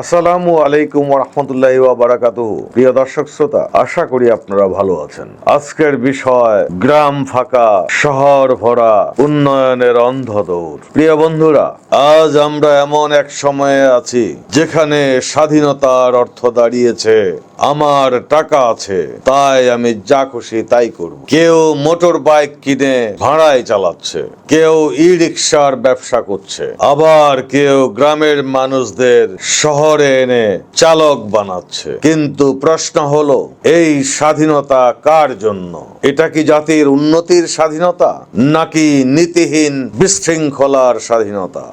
আসসালামু আলাইকুম রহমতুল্লাহ বারাকাত প্রিয় দর্শক শ্রোতা, আশা করি আপনারা ভালো আছেন। আজকের বিষয়, গ্রাম ফাঁকা, শহর ভরা, উন্নয়নের অন্ধ দৌড় প্রিয় বন্ধুরা, আজ আমরা এমন এক সময়ে আছি, যেখানে স্বাধীনতার অর্থ দাঁড়িয়েছে। আমার টাকা আছে, তাই আমি যা খুশি তাই করব। কেউ মোটর বাইক কিনে ভাড়ায় চালাচ্ছে, কেউ ই রিক্সার ব্যবসা করছে, আবার কেউ গ্রামের মানুষদের শহরে এনে চালক বানাচ্ছে। কিন্তু প্রশ্ন হলো, এই স্বাধীনতা কার জন্য? এটা কি জাতির উন্নতির স্বাধীনতা, নাকি নীতিহীন বিশৃঙ্খলার স্বাধীনতা?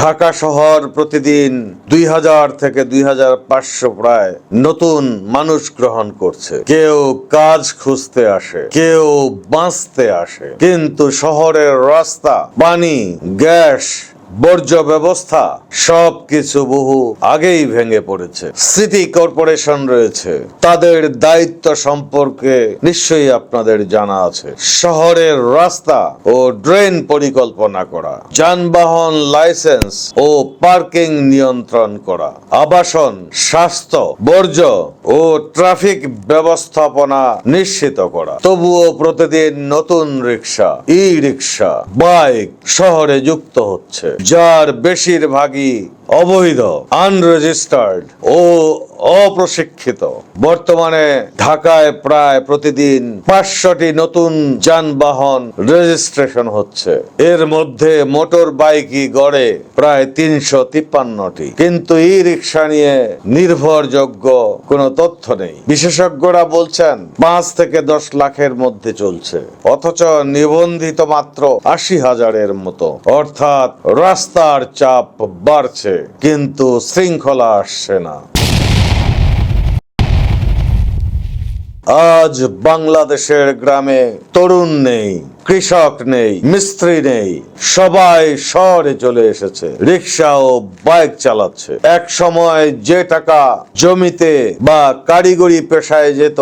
ঢাকা শহর প্রতিদিন দুই হাজার থেকে দুই হাজার পাঁচশো প্রায় নতুন মানুষ গ্রহণ করছে। কেউ কাজ খুঁজতে আসে, কেউ বাঁচতে আসে। কিন্তু শহরের রাস্তা, পানি, গ্যাস বর্জ্য ব্যবস্থা সবকিছু বহু আগেই ভেঙে পড়েছে। সিটি কর্পোরেশন রয়েছে। তাদের দায়িত্ব সম্পর্কে নিশ্চয়ই আপনাদের জানা আছে। শহরের রাস্তা ও ড্রেন পরিকল্পনা করা, যানবাহন লাইসেন্স ও পার্কিং নিয়ন্ত্রণ করা, আবাসন, স্বাস্থ্য, বর্জ্য ও ট্রাফিক ব্যবস্থাপনা নিশ্চিত করা। তবুও প্রতিদিন নতুন রিক্সা ই রিক্সা বাইক শহরে যুক্ত হচ্ছে। যার বেশিরভাগই অবৈধ আনরেজিস্টার্ড ও অপ্রশিক্ষিত। বর্তমানে ঢাকায় প্রায় প্রতিদিন পাঁচশোটি নতুন যানবাহন রেজিস্ট্রেশন হচ্ছে। এর মধ্যে মোটর বাইকই গড়ে প্রায় তিনশো তিপ্পান্নটি। কিন্তু ই রিক্সা নিয়ে নির্ভরযোগ্য কোনো তথ্য নেই। বিশেষজ্ঞরা বলছেন, পাঁচ থেকে দশ লাখের মধ্যে চলছে। অথচ নিবন্ধিত মাত্র আশি হাজারের মতো। অর্থাৎ রাস্তার চাপ বাড়ছে। কিন্তু শৃঙ্খলা আসছে না। আজ বাংলাদেশের গ্রামে তরুণ নেই। কৃষক নেই, মিস্ত্রি নেই, সবাই শহরে চলে এসেছে। রিক্সা ও বাইক চালাচ্ছে। এক সময় যে টাকা জমিতে বা কারিগরি পেশায় যেত,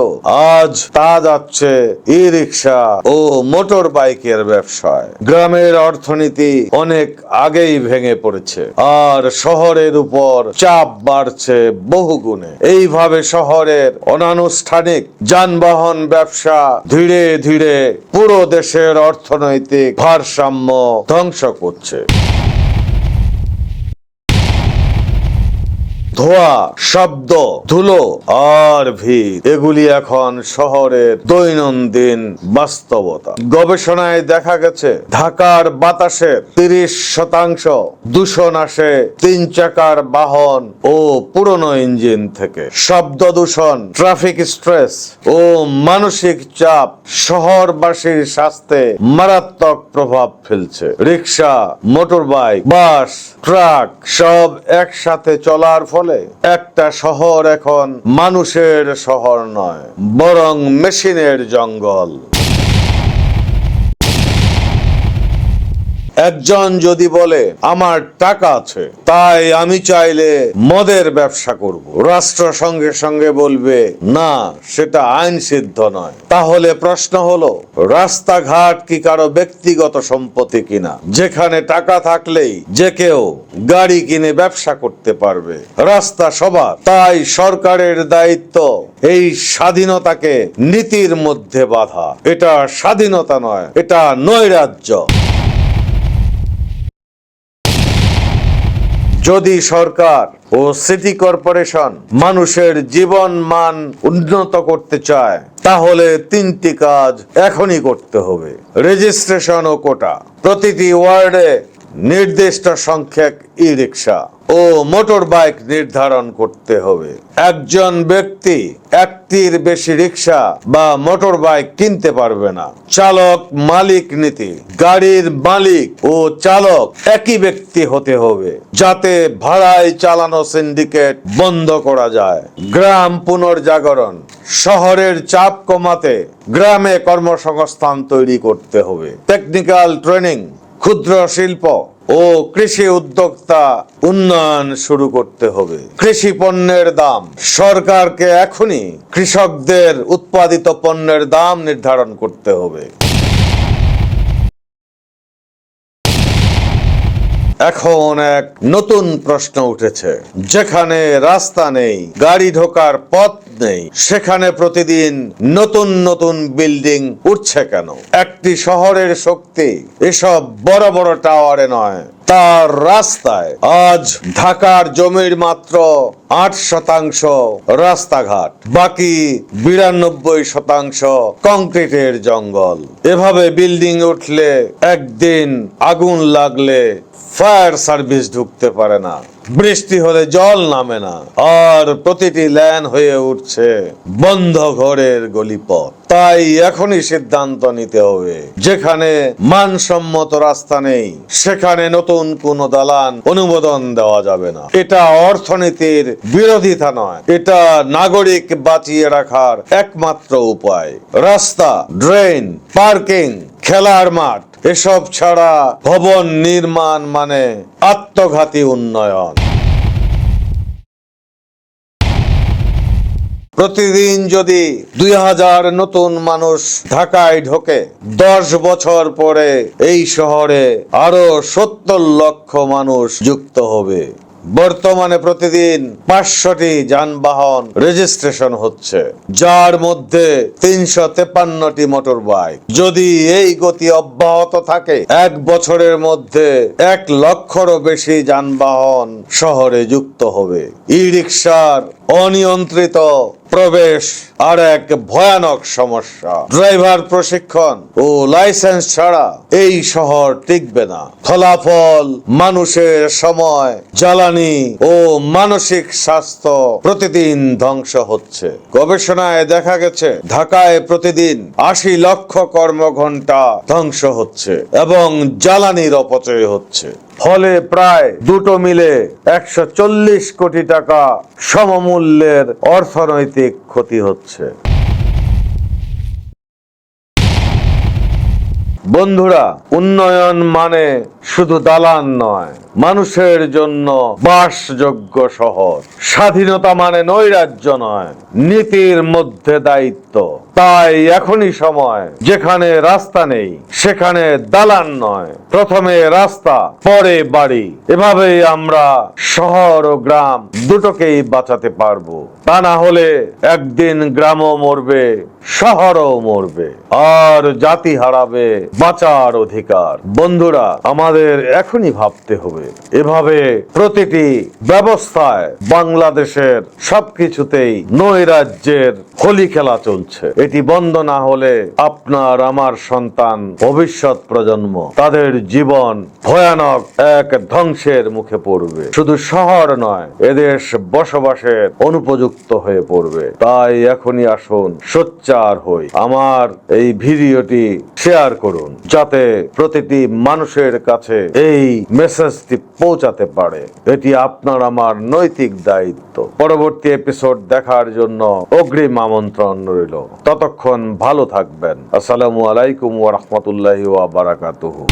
আজ তা যাচ্ছে ই রিক্সা ও মোটর বাইকের ব্যবসায়। গ্রামের অর্থনীতি অনেক আগেই ভেঙে পড়েছে, আর শহরের উপর চাপ বাড়ছে বহুগুণে। এইভাবে শহরের অনানুষ্ঠানিক যানবাহন ব্যবসা ধীরে ধীরে পুরো দেশের অর্থনৈতিক ভারসাম্য ধ্বংস করছে। ধোয়া, শব্দ, ধুলো আর ভিড় এগুলি এখন শহরের দৈনন্দিন বাস্তবতা। গবেষণায় দেখা গেছে, ঢাকার বাতাসের তিরিশ শতাংশ দূষণ আসে তিন চাকার বাহন ও পুরনো ইঞ্জিন থেকে। শব্দ দূষণ, ট্রাফিক স্ট্রেস ও মানসিক চাপ শহরবাসীর স্বাস্থ্যে মারাত্মক প্রভাব ফেলছে। Rickshaw motor bike bus, truck সব একসাথে চলার ফলে একটা শহর এখন মানুষের শহর নয় বরং মেশিনের জঙ্গল। একজন যদি বলে, আমার টাকা আছে, তাই আমি চাইলে মদের ব্যবসা করব। রাষ্ট্র সঙ্গে সঙ্গে বলবে, না, সেটা আইন সিদ্ধ নয়। তাহলে প্রশ্ন হলো, রাস্তাঘাট কি কারও ব্যক্তিগত সম্পত্তি কিনা? যেখানে টাকা থাকলেই যে কেউ গাড়ি কিনে ব্যবসা করতে পারবে। রাস্তা সবার। তাই সরকারের দায়িত্ব এই স্বাধীনতাকে নীতির মধ্যে বাধা। এটা স্বাধীনতা নয়, এটা নৈরাজ্য। যদি সরকার ও সিটি কর্পোরেশন মানুষের জীবন মান উন্নত করতে চায়, তাহলে তিনটি কাজ এখনই করতে হবে। রেজিস্ট্রেশন ও কোটা। প্রতিটি ওয়ার্ডে নির্দিষ্ট সংখ্যক ই রিক্সা ও মোটর বাইক নির্ধারণ করতে হবে। একজন ব্যক্তি একটির বেশি রিক্সা বা মোটর বাইক কিনতে পারবে না। চালক মালিক নীতি, গাড়ির মালিক ও চালক একই ব্যক্তি হতে হবে, যাতে ভাড়ায় চালানো সিন্ডিকেট বন্ধ করা যায়। গ্রাম পুনর্জাগরণ, শহরের চাপ কমাতে গ্রামে কর্মসংস্থান তৈরি করতে হবে। টেকনিক্যাল ট্রেনিং ক্ষুদ্র শিল্প ও কৃষি উদ্যোক্তা উন্নয়ন শুরু করতে হবে। কৃষি পণ্যের দাম। সরকারকে এখনই কৃষকদের উৎপাদিত পণ্যের দাম নির্ধারণ করতে হবে। এখন এক নতুন প্রশ্ন উঠেছে। যেখানে রাস্তা নেই, গাড়ি ঢোকার পথ নেই, সেখানে প্রতিদিন নতুন নতুন বিল্ডিং উঠছে কেন? একটি শহরের শক্তি এসব বড় বড় টাওয়ারে নয়। তার রাস্তায় আজ ঢাকার জমির মাত্র আট শতাংশ রাস্তাঘাট, বাকি বিরানব্বই শতাংশ কংক্রিটের জঙ্গল। এভাবে বিল্ডিং উঠলে একদিন আগুন লাগলে ফায়ার সার্ভিস ঢুকতে পারে না। বৃষ্টি হলে জল নামে না, আর প্রতিটি ল্যান হয়ে উঠছে বন্ধ ঘরের গলিপথ। তাই এখনই সিদ্ধান্ত নিতে হবে, যেখানে মানসম্মত রাস্তা নেই, সেখানে নতুন কোনো দালান অনুমোদন দেওয়া যাবে না। এটা অর্থনীতির বিরোধিতা নয়, এটা নাগরিক বাঁচিয়ে রাখার একমাত্র উপায়। রাস্তা, ড্রেন, পার্কিং, খেলার মাঠ এসব ছাড়া ভবন নির্মাণ মানে আত্মঘাতী উন্নয়ন। প্রতিদিন যদি দুই হাজার নতুন মানুষ ঢাকায় ঢোকে, দশ বছর পরে এই শহরে আরও সত্তর লক্ষ মানুষ যুক্ত হবে। বর্তমানে প্রতিদিন পাঁচশোটি যানবাহন রেজিস্ট্রেশন হচ্ছে, যার মধ্যে তিনশো তেপান্নটি মোটর বাইক যদি এই গতি অব্যাহত থাকে, এক বছরের মধ্যে এক লক্ষরও বেশি যানবাহন শহরে যুক্ত হবে। ই রিক্সার অনিয়ন্ত্রিত প্রবেশ আর এক ভয়ানক সমস্যা। ড্রাইভার প্রশিক্ষণ ও লাইসেন্স ছাড়া এই শহর টিকবে না। ফলাফল, মানুষের সময়, জ্বালানি ও মানসিক স্বাস্থ্য প্রতিদিন ধ্বংস হচ্ছে। গবেষণায় দেখা গেছে, ঢাকায় প্রতিদিন আশি লক্ষ কর্মঘণ্টা ধ্বংস হচ্ছে এবং জ্বালানির অপচয় হচ্ছে। ফলে প্রায় দুটো মিলে একশো চল্লিশ কোটি টাকা সমমূল্যের অর্থনৈতিক ক্ষতি হচ্ছে। বন্ধুরা, উন্নয়ন মানে শুধু দালান নয়, মানুষের জন্য বাসযোগ্য শহর। স্বাধীনতা মানে নৈরাজ্য নয়, নীতির মধ্যে দায়িত্ব। তাই এখনই সময়, যেখানে রাস্তা নেই, সেখানে দালান নয়। প্রথমে রাস্তা, পরে বাড়ি। এভাবেই আমরা শহর ও গ্রাম দুটোকেই বাঁচাতে পারব। তা না হলে একদিন গ্রামও মরবে, শহরও মরবে। আর জাতি হারাবে, বাঁচার অধিকার। বন্ধুরা, আমাদের এখনই ভাবতে হবে। এভাবে প্রতিটি ব্যবস্থায় বাংলাদেশের সবকিছুতেই নৈরাজ্যের হোলি খেলা চলছে। এটি বন্ধ না হলে আপনার আমার সন্তান ভবিষ্যৎ প্রজন্ম, তাদের জীবন ভয়ানক এক ধ্বংসের মুখে পড়বে। শুধু শহর নয় এদেশ বসবাসের অনুপযুক্ত হয়ে পড়বে। তাই এখনই আসুন, সোচ্চার হই। আমার এই ভিডিওটি শেয়ার করুন, যাতে প্রতিটি মানুষের কাছে এই মেসেজটি পৌঁছাতে পারে। এটি আপনার আমার নৈতিক দায়িত্ব। পরবর্তী এপিসোড দেখার জন্য অগ্রিম আমন্ত্রণ রইল। ততক্ষণ ভালো থাকবেন। আসসালামু আলাইকুম ওয়া বারাকাতুহু।